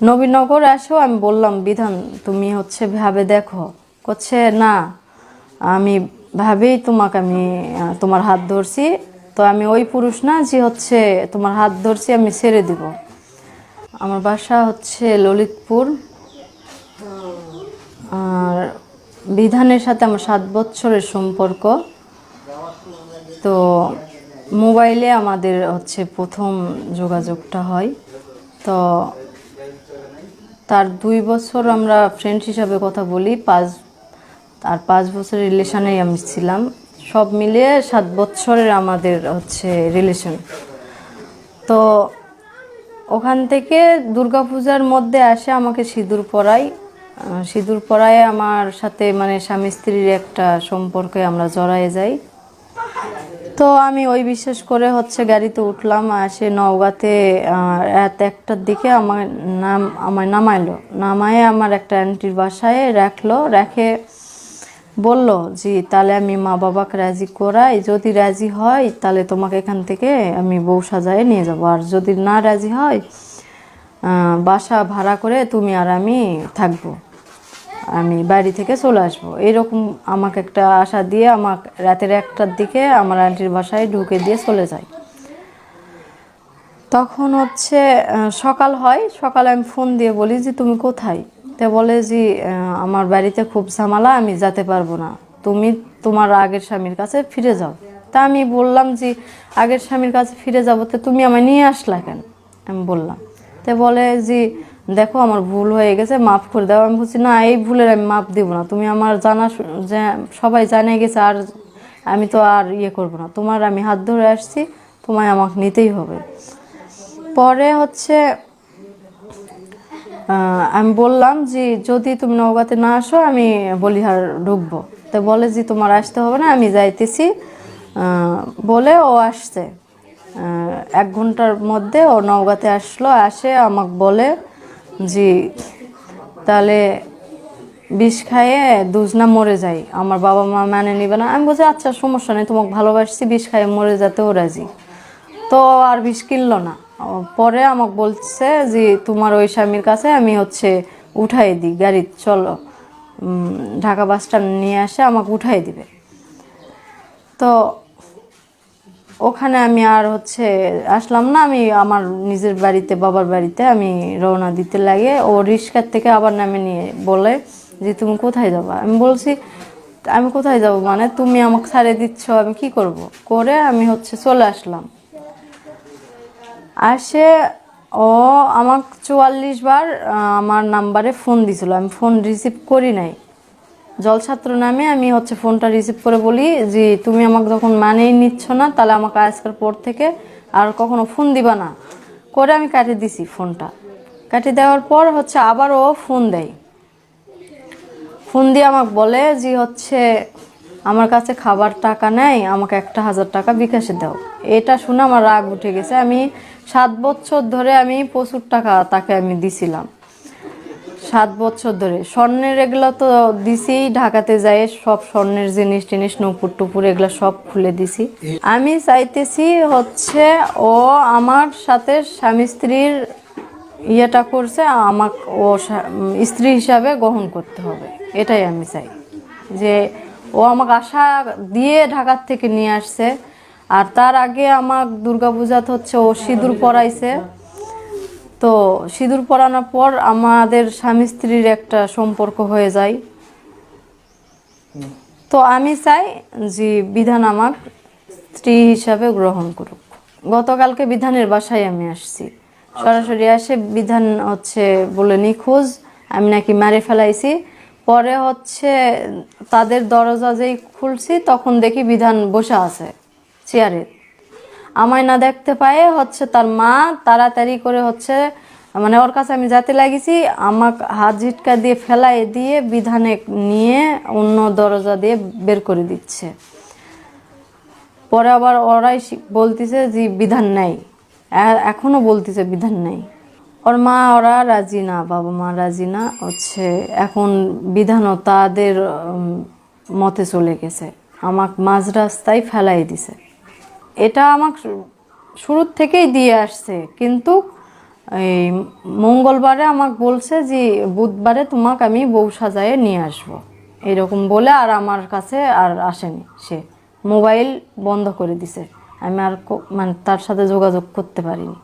নবীনগর আসেও আমি বললাম, বিধান, তুমি হচ্ছে ভাবে দেখো। করছে না, আমি ভাবেই তোমাকে আমি তোমার হাত ধরছি। তো আমি ওই পুরুষ না যে হচ্ছে তোমার হাত ধরছি, আমি ছেড়ে দিব। আমার বাসা হচ্ছে ললিতপুর। আর বিধানের সাথে আমার সাত বছরের সম্পর্ক। তো মোবাইলে আমাদের হচ্ছে প্রথম যোগাযোগটা হয়। তো তার দুই বছর আমরা ফ্রেন্ড হিসাবে কথা বলি, পাঁচ আর পাঁচ বছর রিলেশনেই আমি ছিলাম। সব মিলিয়ে সাত বছরের আমাদের হচ্ছে রিলেশন তো ওখান থেকে দুর্গাপূজার মধ্যে আসে আমাকে সিঁদুর পরাই। সিঁদুর পরায় আমার সাথে মানে স্বামী স্ত্রীর একটা সম্পর্কে আমরা জড়ায়ে যাই। তো আমি ওই বিশ্বাস করে হচ্ছে গাড়িতে উঠলাম আসে নওগাঁতে আহ, রাত একটার দিকে আমার নাম আমার নামাইলো। নামায় আমার একটা অ্যান্টির বাসায় রাখল রেখে বলল জি তাহলে আমি মা বাবাকে রাজি করাই যদি রাজি হয় তাহলে তোমাকে এখান থেকে আমি বউ সাজায় নিয়ে যাব। আর যদি না রাজি হয় বাসা ভাড়া করে তুমি আর আমি থাকব। আমি বাড়ি থেকে চলে আসব। এরকম আমাকে একটা আশা দিয়ে আমাকে রাতের একটার দিকে আমার আন্টির বাসায় ঢুকে দিয়ে চলে যায়। তখন হচ্ছে সকাল হয়, সকালে আমি ফোন দিয়ে বলি যে, তুমি কোথায়? তে বলে যে আমার বাড়িতে খুব ঝামেলা, আমি যেতে পারব না। তুমি তোমার আগের স্বামীর কাছে ফিরে যাও। তা আমি বললাম যে, আগের স্বামীর কাছে ফিরে যাব, তো তুমি আমায় নিয়ে আসলা কেন? আমি বললাম। তে বলে যে দেখো, আমার ভুল হয়ে গেছে, মাফ করে দাও। আমি বলছি, না, এই ভুলের আমি মাফ দিব না। তুমি আমার জানা যে, সবাই জানে গেছে, আর আমি তো আর ইয়ে করব না। তোমার আমি হাত ধরে আসছি, তোমায় আমাকে নিতেই হবে। পরে হচ্ছে আমি বললাম যে, যদি তুমি নৌকাতে না আসো, আমি বলিহার ঢুকবো। তো বলে যে, তোমার আসতে হবে না, আমি যাইতেছি। বলে ও আসছে। এক ঘণ্টার মধ্যে ও নৌকাতে আসলো, আসে আমাকে বলে যে তাহলে বিষ খাইয়ে দুজনা মরে যাই। আমার বাবা মা মানে নিবে না। আমি বলছি আচ্ছা সমস্যা নেই, তোমাকে ভালোবাসছি, বিষ খাইয়ে মরে যেতেও রাজি। তো আর বিষ কিনলো না। পরে আমাকে বলছে যে, তোমার ওই স্বামীর কাছে আমি হচ্ছে উঠাই দিই, গাড়ি, চলো। ঢাকা বাস স্ট্যান্ড নিয়ে আসে আমাকে উঠাই দিবে। তো ওখানে আমি আর হচ্ছে আসলাম না, আমি আমার নিজের বাড়িতে, বাবার বাড়িতে আমি রওনা দিতে লাগে। ও রিক্সার থেকে আবার নামে নিয়ে বলে যে, তুমি কোথায় যাবা? আমি বলছি, আমি কোথায় যাব মানে? তুমি আমাকে ছাড়ে দিচ্ছ, আমি কি করব? করে আমি হচ্ছে চলে আসলাম। আসে ও আমাকে চুয়াল্লিশ বার আমার নাম্বারে ফোন দিছিল। আমি ফোন রিসিভ করি নাই। জলছাত্র নামে আমি হচ্ছে ফোনটা রিসিভ করে বলি যে, তুমি আমাকে যখন মানেই নিচ্ছ না, তাহলে আমাকে আজকের পর থেকে আর কখনো ফোন দিবা না। করে আমি কাটিয়ে দিছি ফোনটা। কাটিয়ে দেওয়ার পর হচ্ছে আবার ও ফোন দেয়। ফোন দিয়ে আমাকে বলে যে, হচ্ছে আমার কাছে খাবার টাকা নেই, আমাকে একটা হাজার টাকা বিকাশে দাও। এটা শুনে আমার রাগ উঠে গেছে। আমি সাত বছর ধরে আমি প্রচুর টাকা তাকে আমি দিছিলাম। সাত বছর ধরে। স্বর্ণের এগুলো তো দিছি ঢাকাতে যাই সব স্বর্ণের জিনিস টিনিস, নুপুর টুপুর এগুলো সব খুলে দিছি। আমি চাইতেছি হচ্ছে ও আমার সাথে স্বামী স্ত্রীর ইয়েটা করছে, আমাকে ও স্ত্রী হিসাবে গ্রহণ করতে হবে। এটাই আমি চাই। যে ও আমাকে আশা দিয়ে ঢাকার থেকে নিয়ে আসছে, আর তার আগে আমার দুর্গাপূজাতে হচ্ছে ও সিঁদুর পরাইছে। তো সিঁদুর পরানোর পর আমাদের স্বামী স্ত্রীর একটা সম্পর্ক হয়ে যায়। তো আমি চাই যে বিধান আমার স্ত্রী হিসাবে গ্রহণ করুক। গতকালকে বিধানের বাসায় আমি আসছি। সরাসরি আসে বিধান হচ্ছে বলে নিখোঁজ, আমি নাকি মারে ফেলাইছি। পরে হচ্ছে তাদের দরজা যেই খুলছি, তখন দেখি বিধান বসে আছে, চেয়ারে। আমায় না দেখতে পায়ে হচ্ছে তার মা তাড়াতাড়ি করে হচ্ছে মানে ওর কাছে আমি যাতে লাগিছি, আমাকে হাত ঝিটকা দিয়ে ফেলাই দিয়ে বিধানে নিয়ে অন্য দরজা দিয়ে বের করে দিচ্ছে। পরে আবার ওরাই বলতিছে যে বিধান নাই। এ- এখনও বলতিছে বিধান নাই। ওর মা ওরা রাজি না, বাবা মা রাজি না, হচ্ছে এখন বিধানও তাদের মতে চলে গেছে। আমাকে মাঝ রাস্তায় ফেলাই দিছে। এটা আমার শুরুর থেকেই দিয়ে আসছে। কিন্তু এই মঙ্গলবারে আমাকে বলছে যে, বুধবারে তোমাকে আমি বউ সাজায়ে নিয়ে আসব। এরকম বলে আর আমার কাছে আর আসেনি সে। মোবাইল বন্ধ করে দিছে। আমি আর মানে তার সাথে যোগাযোগ করতে পারিনি।